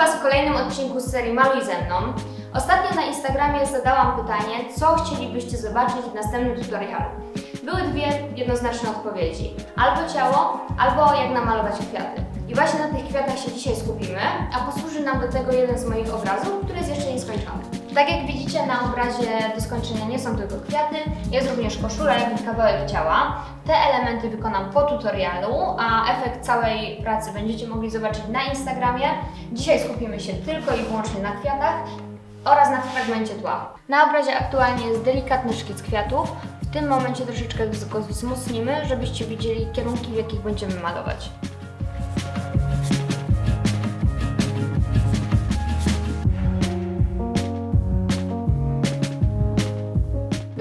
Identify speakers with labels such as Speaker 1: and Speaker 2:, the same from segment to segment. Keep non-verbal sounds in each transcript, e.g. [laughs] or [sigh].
Speaker 1: Was w kolejnym odcinku z serii Maluj ze mną. Ostatnio na Instagramie zadałam pytanie, co chcielibyście zobaczyć w następnym tutorialu. Były dwie jednoznaczne odpowiedzi. Albo ciało, albo jak namalować kwiaty. I właśnie na tych kwiatach się dzisiaj skupimy, a posłuży nam do tego jeden z moich obrazów, który jest jeszcze nieskończony. Tak jak widzicie na obrazie do skończenia nie są tylko kwiaty, jest również koszula, jak i kawałek ciała. Te elementy wykonam po tutorialu, a efekt całej pracy będziecie mogli zobaczyć na Instagramie. Dzisiaj skupimy się tylko i wyłącznie na kwiatach oraz na fragmencie tła. Na obrazie aktualnie jest delikatny szkic kwiatów. W tym momencie troszeczkę go wzmocnimy, żebyście widzieli kierunki, w jakich będziemy malować.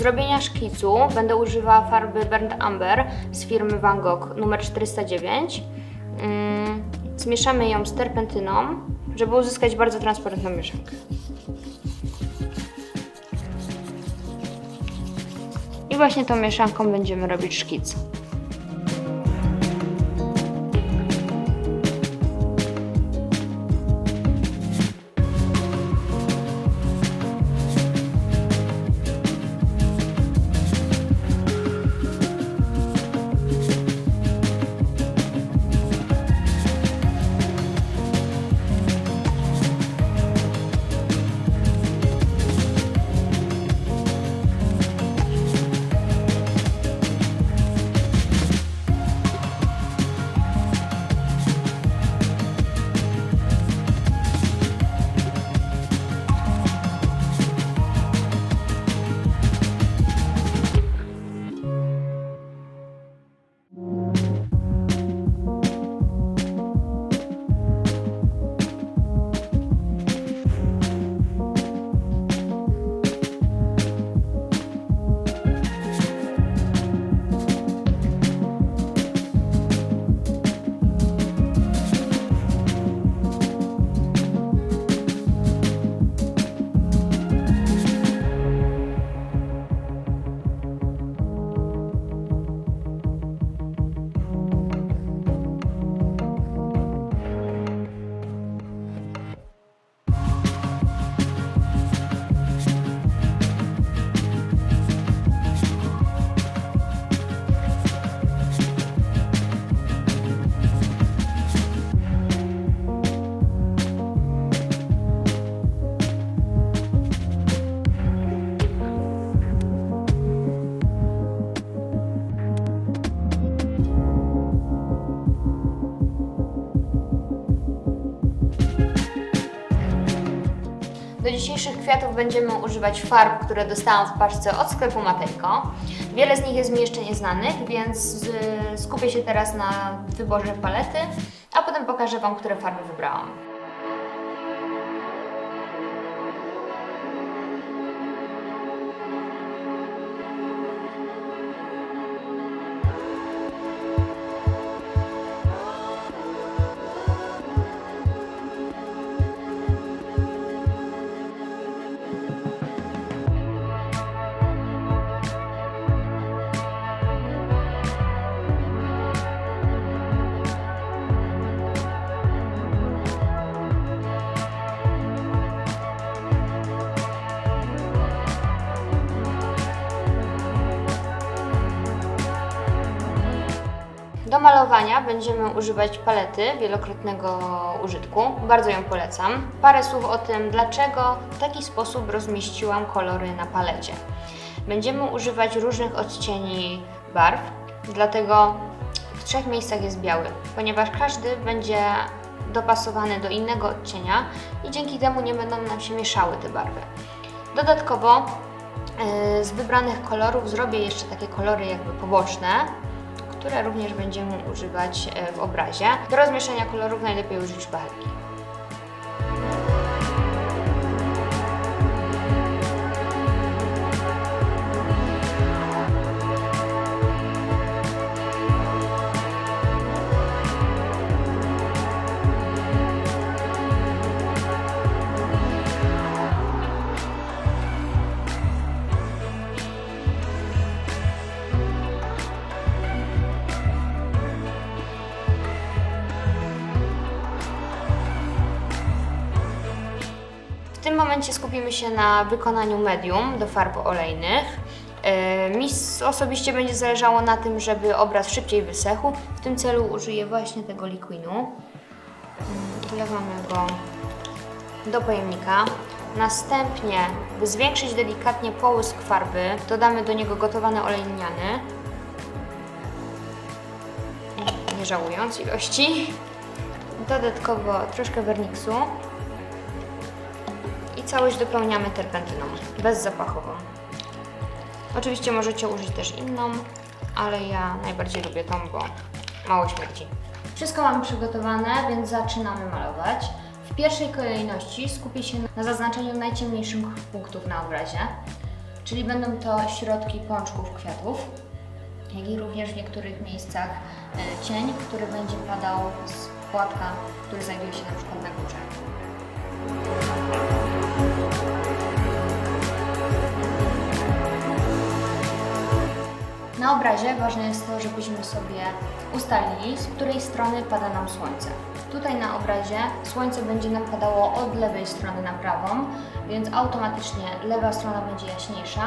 Speaker 1: Zrobienia szkicu będę używała farby Burnt Amber z firmy Van Gogh numer 409. Mm, Zmieszamy ją z terpentyną, żeby uzyskać bardzo transparentną mieszankę. I właśnie tą mieszanką będziemy robić szkic. Kwiatów będziemy używać farb, które dostałam w paczce od sklepu Matejko. Wiele z nich jest mi jeszcze nieznanych, więc z- skupię się teraz na wyborze palety, a potem pokażę Wam, które farby wybrałam. Malowania będziemy używać palety wielokrotnego użytku. Bardzo ją polecam. Parę słów o tym, dlaczego w taki sposób rozmieściłam kolory na palecie. Będziemy używać różnych odcieni barw, dlatego w trzech miejscach jest biały, ponieważ każdy będzie dopasowany do innego odcienia i dzięki temu nie będą nam się mieszały te barwy. Dodatkowo yy, z wybranych kolorów zrobię jeszcze takie kolory jakby poboczne, które również będziemy używać e, w obrazie. Do rozmieszania kolorów najlepiej użyć szpachelki. Momencie skupimy się na wykonaniu medium do farb olejnych. E, Mi osobiście będzie zależało na tym, żeby obraz szybciej wysechł. W tym celu użyję właśnie tego liquinu. Mm, Wlewamy go do pojemnika. Następnie, by zwiększyć delikatnie połysk farby, dodamy do niego gotowany olej lniany. Nie żałując ilości. Dodatkowo troszkę werniksu. I całość dopełniamy terpentyną, bezzapachową. Oczywiście możecie użyć też inną, ale ja najbardziej lubię tą, bo mało śmierdzi. Wszystko mamy przygotowane, więc zaczynamy malować. W pierwszej kolejności skupię się na zaznaczeniu najciemniejszych punktów na obrazie, czyli będą to środki pączków kwiatów, jak i również w niektórych miejscach e, cień, który będzie padał z płatka, który znajduje się na przykład na górze. Na obrazie ważne jest to, żebyśmy sobie ustalili, z której strony pada nam słońce. Tutaj na obrazie słońce będzie nam padało od lewej strony na prawą, więc automatycznie lewa strona będzie jaśniejsza,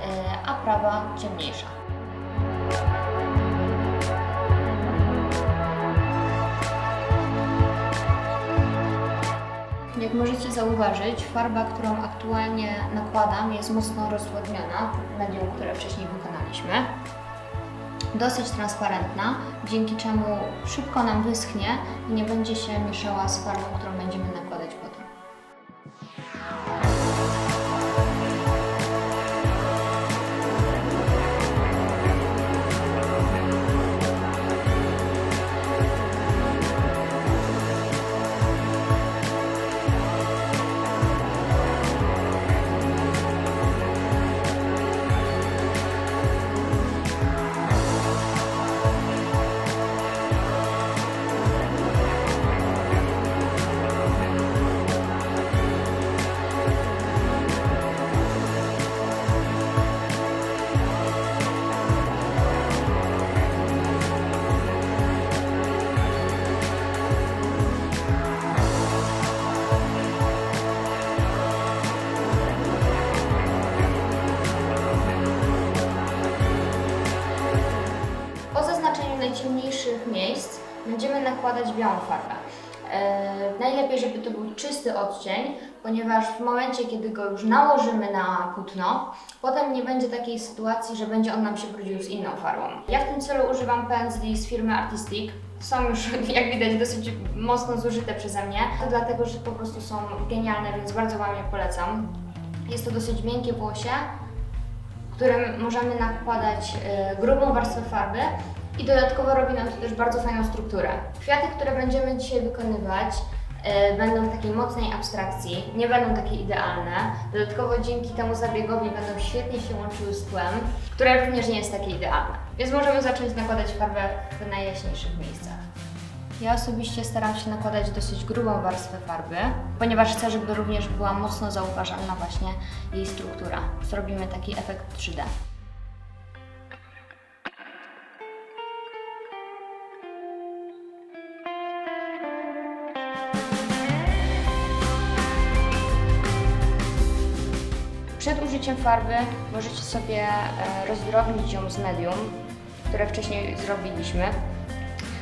Speaker 1: yy, a prawa ciemniejsza. Jak możecie zauważyć, farba, którą aktualnie nakładam, jest mocno rozwodniona medium, które wcześniej wykonaliśmy. Dosyć transparentna, dzięki czemu szybko nam wyschnie i nie będzie się mieszała z farbą, którą będziemy czysty odcień, ponieważ w momencie, kiedy go już nałożymy na płótno, potem nie będzie takiej sytuacji, że będzie on nam się brudził z inną farbą. Ja w tym celu używam pędzli z firmy Artistic. Są już, [laughs] jak widać, dosyć mocno zużyte przeze mnie. To dlatego, że po prostu są genialne, więc bardzo Wam je polecam. Jest to dosyć miękkie włosie, którym możemy nakładać e, grubą warstwę farby i dodatkowo robi nam to też bardzo fajną strukturę. Kwiaty, które będziemy dzisiaj wykonywać, e, będą takiej mocnej abstrakcji, nie będą takie idealne. Dodatkowo dzięki temu zabiegowi będą świetnie się łączyły z tłem, które również nie jest takie idealne. Więc możemy zacząć nakładać farbę w najjaśniejszych miejscach. Ja osobiście staram się nakładać dosyć grubą warstwę farby, ponieważ chcę, żeby również była mocno zauważalna właśnie jej struktura. Zrobimy taki efekt 3D. Użyciem farby możecie sobie e, rozdrobnić ją z medium, które wcześniej zrobiliśmy.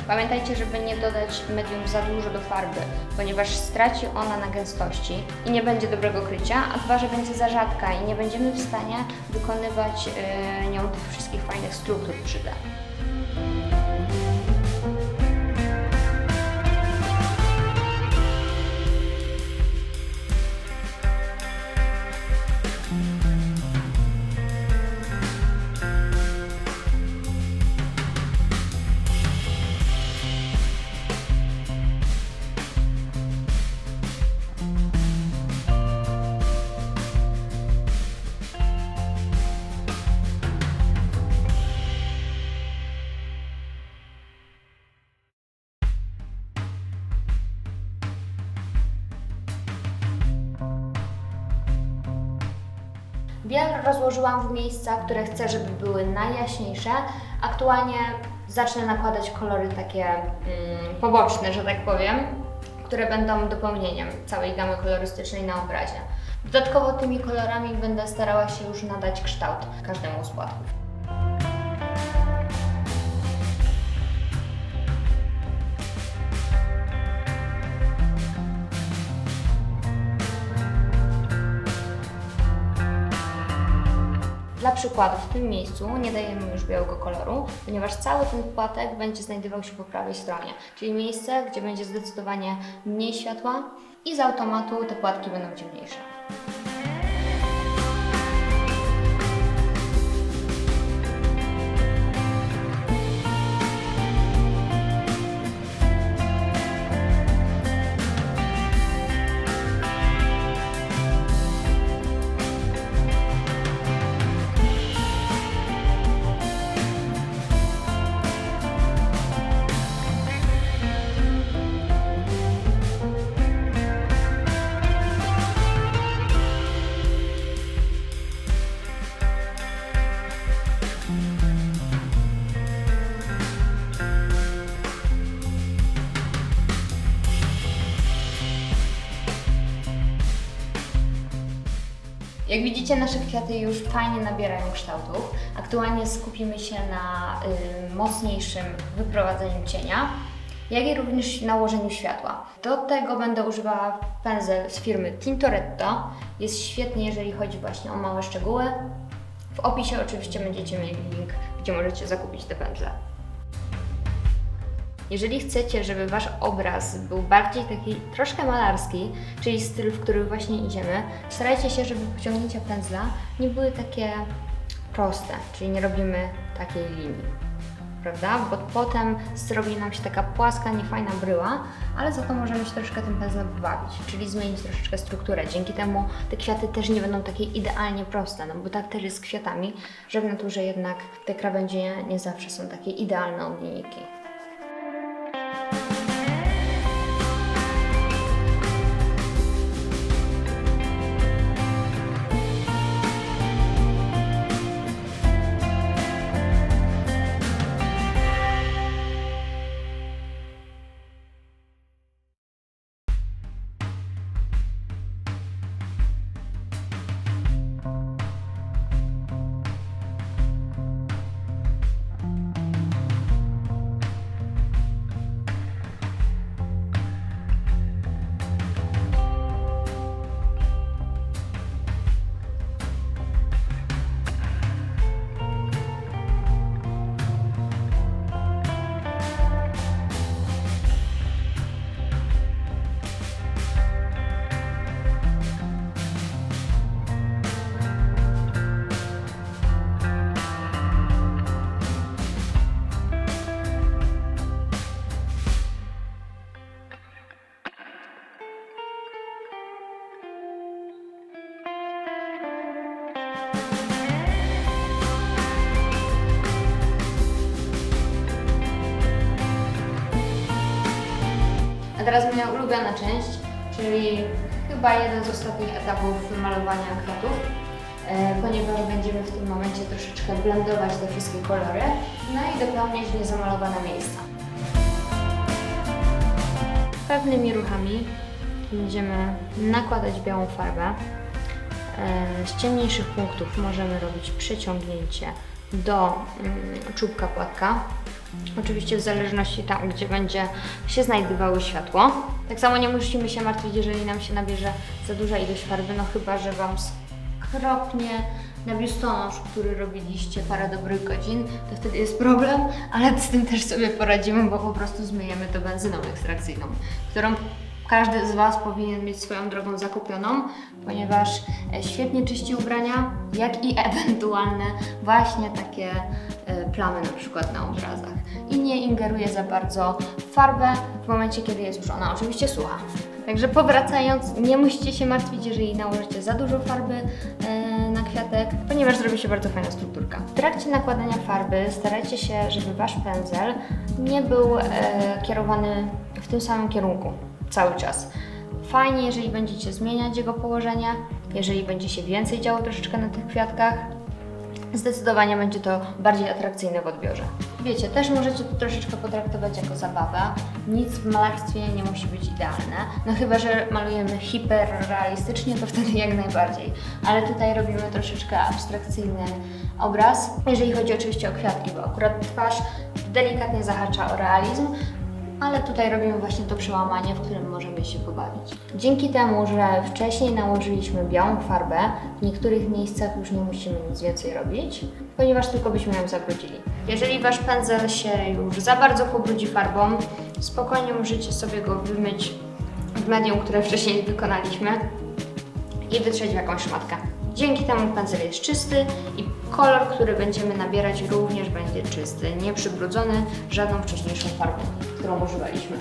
Speaker 1: Pamiętajcie, żeby nie dodać medium za dużo do farby, ponieważ straci ona na gęstości i nie będzie dobrego krycia, a dwa, że będzie za rzadka i nie będziemy w stanie wykonywać e, nią tych wszystkich fajnych struktur 3D. Biel rozłożyłam w miejsca, które chcę, żeby były najjaśniejsze. Aktualnie zacznę nakładać kolory takie mm, poboczne, że tak powiem, które będą dopełnieniem całej gamy kolorystycznej na obrazie. Dodatkowo tymi kolorami będę starała się już nadać kształt każdemu z płatków. Przykładu w tym miejscu nie dajemy już białego koloru, ponieważ cały ten płatek będzie znajdował się po prawej stronie, czyli miejsce, gdzie będzie zdecydowanie mniej światła i z automatu te płatki będą ciemniejsze. Jak widzicie, nasze kwiaty już fajnie nabierają kształtów. Aktualnie skupimy się na y, mocniejszym wyprowadzeniu cienia, jak i również nałożeniu światła. Do tego będę używała pędzel z firmy Tintoretto. Jest świetny, jeżeli chodzi właśnie o małe szczegóły. W opisie oczywiście będziecie mieli link, gdzie możecie zakupić te pędzle. Jeżeli chcecie, żeby Wasz obraz był bardziej taki troszkę malarski, czyli styl, w który właśnie idziemy, starajcie się, żeby pociągnięcia pędzla nie były takie proste, czyli nie robimy takiej linii. Prawda? Bo potem zrobi nam się taka płaska, niefajna bryła, ale za to możemy się troszkę tym pędzlem pobawić, czyli zmienić troszeczkę strukturę. Dzięki temu te kwiaty też nie będą takie idealnie proste, no bo tak też jest z kwiatami, że w naturze jednak te krawędzie nie zawsze są takie idealne od moja ulubiona część, czyli chyba jeden z ostatnich etapów malowania kwiatów, e, ponieważ będziemy w tym momencie troszeczkę blendować te wszystkie kolory, no i dopełniać niezamalowane miejsca. Pewnymi ruchami będziemy nakładać białą farbę. E, Z ciemniejszych punktów możemy robić przeciągnięcie do mm, czubka płatka. Oczywiście w zależności tam, gdzie będzie się znajdowało światło. Tak samo nie musimy się martwić, jeżeli nam się nabierze za duża ilość farby, no chyba, że Wam skropnie na biustonosz, który robiliście parę dobrych godzin, to wtedy jest problem, ale z tym też sobie poradzimy, bo po prostu zmyjemy to benzyną ekstrakcyjną, którą każdy z Was powinien mieć swoją drogą zakupioną, ponieważ e, świetnie czyści ubrania, jak i [laughs] ewentualne właśnie takie e, plamy na przykład na obrazach. I nie ingeruje za bardzo w farbę w momencie, kiedy jest już ona oczywiście sucha. Także powracając, nie musicie się martwić, jeżeli nałożycie za dużo farby e, na kwiatek, ponieważ zrobi się bardzo fajna strukturka. W trakcie nakładania farby starajcie się, żeby Wasz pędzel nie był kierowany w tym samym kierunku cały czas. Fajnie, jeżeli będziecie zmieniać jego położenie, jeżeli będzie się więcej działo troszeczkę na tych kwiatkach, zdecydowanie będzie to bardziej atrakcyjne w odbiorze. Wiecie, też możecie to troszeczkę potraktować jako zabawę. Nic w malarstwie nie musi być idealne. No chyba, że malujemy hiperrealistycznie, to wtedy jak najbardziej. Ale tutaj robimy troszeczkę abstrakcyjny obraz, jeżeli chodzi oczywiście o kwiatki, bo akurat twarz delikatnie zahacza o realizm, ale tutaj robimy właśnie to przełamanie, w którym możemy się pobawić. Dzięki temu, że wcześniej nałożyliśmy białą farbę, w niektórych miejscach już nie musimy nic więcej robić, ponieważ tylko byśmy ją zabrudzili. Jeżeli Wasz pędzel się już za bardzo pobrudzi farbą, spokojnie możecie sobie go wymyć w medium, które wcześniej wykonaliśmy i wytrzeć w jakąś szmatkę. Dzięki temu pędzel jest czysty i kolor, który będziemy nabierać również będzie czysty, nie przybrudzony żadną wcześniejszą farbą, którą używaliśmy.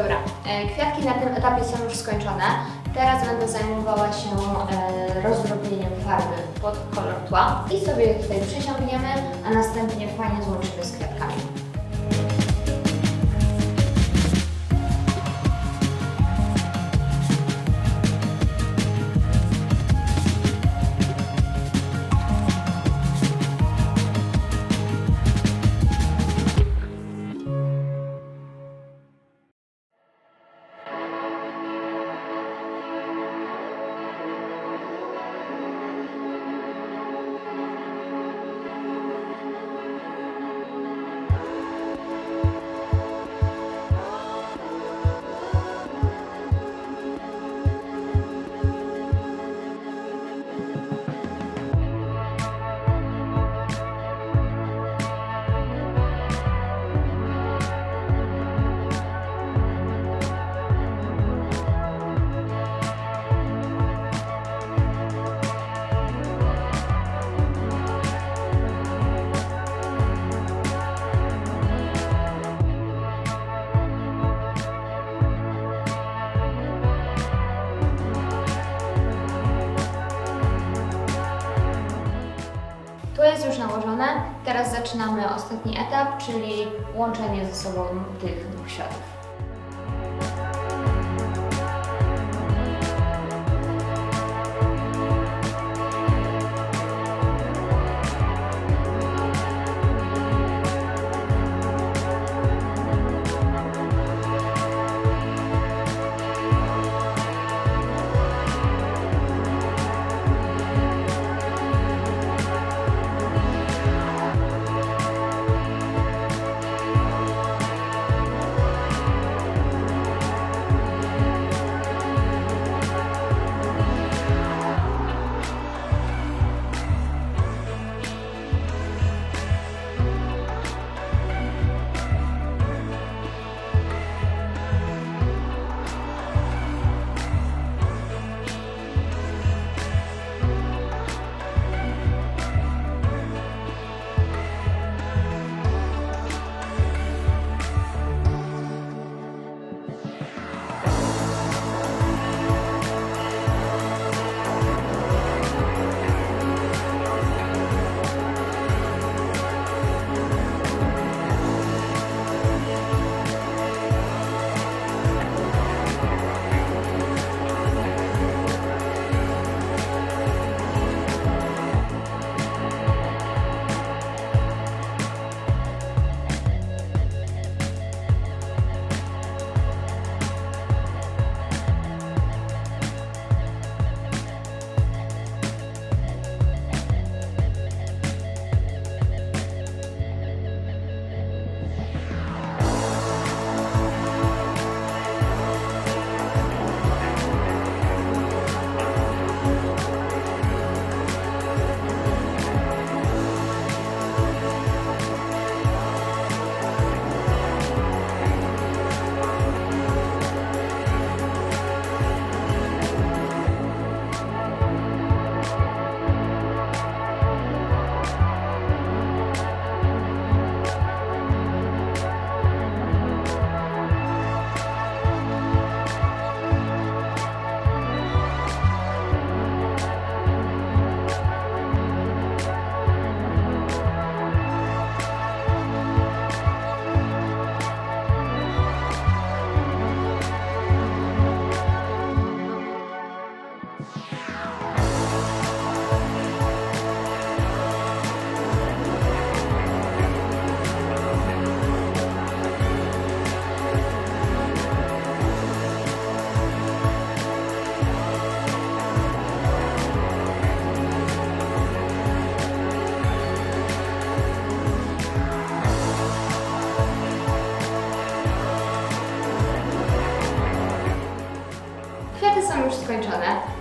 Speaker 1: Dobra, e, kwiatki na tym etapie są już skończone. Teraz będę zajmowała się e, rozdrobnieniem farby pod kolor tła i sobie je tutaj przesiągniemy, a następnie fajnie złączymy z kwiatkami. Jest już nałożone. Teraz zaczynamy ostatni etap, czyli łączenie ze sobą tych dwóch światów.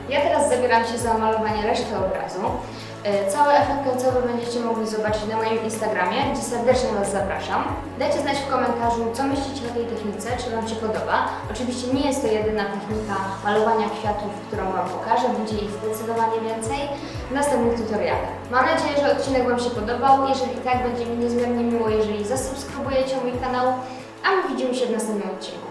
Speaker 1: Ja teraz zabieram się za malowanie reszty obrazu. E, Cały efekt końcowy będziecie mogli zobaczyć na moim Instagramie, gdzie serdecznie Was zapraszam. Dajcie znać w komentarzu, co myślicie o tej technice, czy Wam się podoba. Oczywiście nie jest to jedyna technika malowania kwiatów, którą Wam pokażę, będzie ich zdecydowanie więcej w następnych tutorialach. Mam nadzieję, że odcinek Wam się podobał. Jeżeli tak, będzie mi niezmiernie miło, jeżeli zasubskrybujecie mój kanał, a my widzimy się w następnym odcinku.